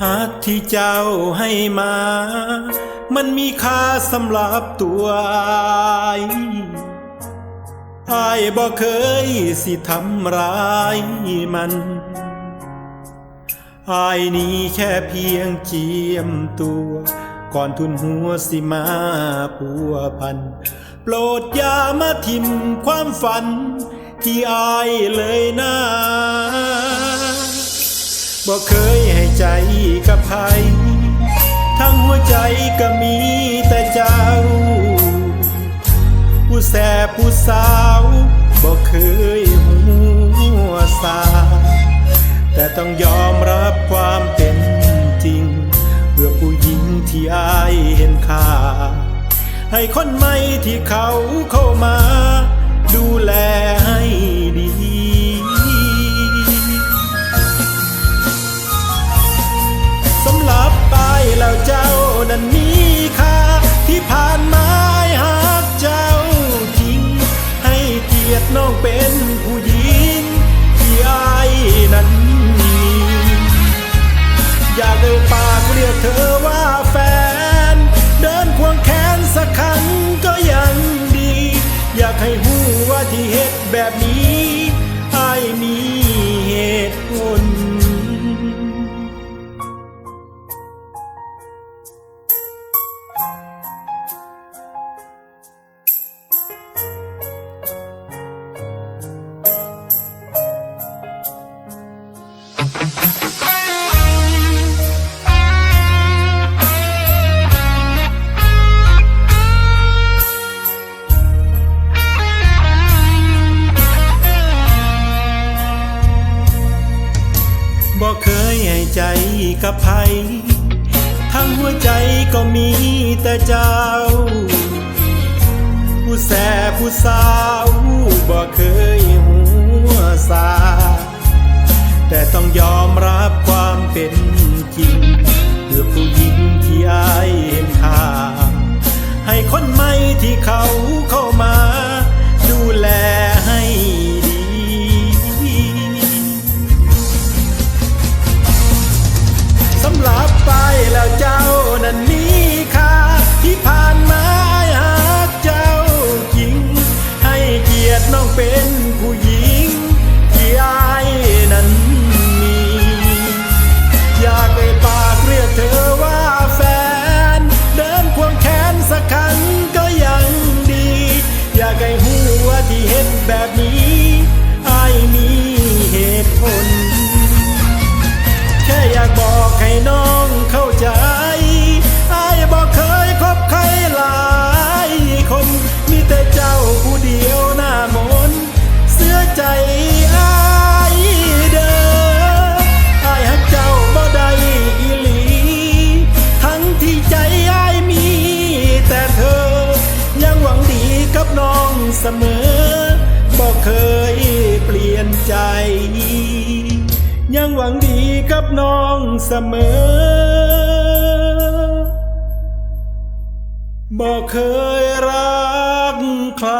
หาที่เจ้าให้มา มันมีค่าสำหรับตัวไอายอายบ่เคยสิทำร้ายมัน อายนี้แค่เพียงเจียมตัว ก่อนทุนหัวสิมาปัวพัน โปรดอย่ามาทิมความฝัน ที่อายเลยนะบ่เคยให้ใจกับใครทั้งหัวใจก็มีแต่เจ้า ผู้แสบผู้สาวบ่เคยหัวสา ต้องยอมรับความเป็นจริง เพื่อผู้หญิงที่อายเห็นค่า ให้คนใหม่ที่เขาเข้ามา ดูแลากเอ่ยปากเรียกเธอว่าแฟน เดินควงแขนสักครั้งก็ยังดี อยากให้หูว่าที่เหตุแบบนี้อายมีเหตุผล กับใครทั้งหัวใจก็มีแต่เจ้า ผู้แสผู้สาวบ่เคยหัวสา แต่ต้องยอมรับความเป็นจริงเพื่อผู้หญิงที่อายเห็นค่าให้คนใหม่ที่เขาเข้ามา ลับไปแล้วเจ้า สมอบอกเคยเปลี่ยนใจ ยังหวังดีกับน้องเสมอบอกเคยรักใคร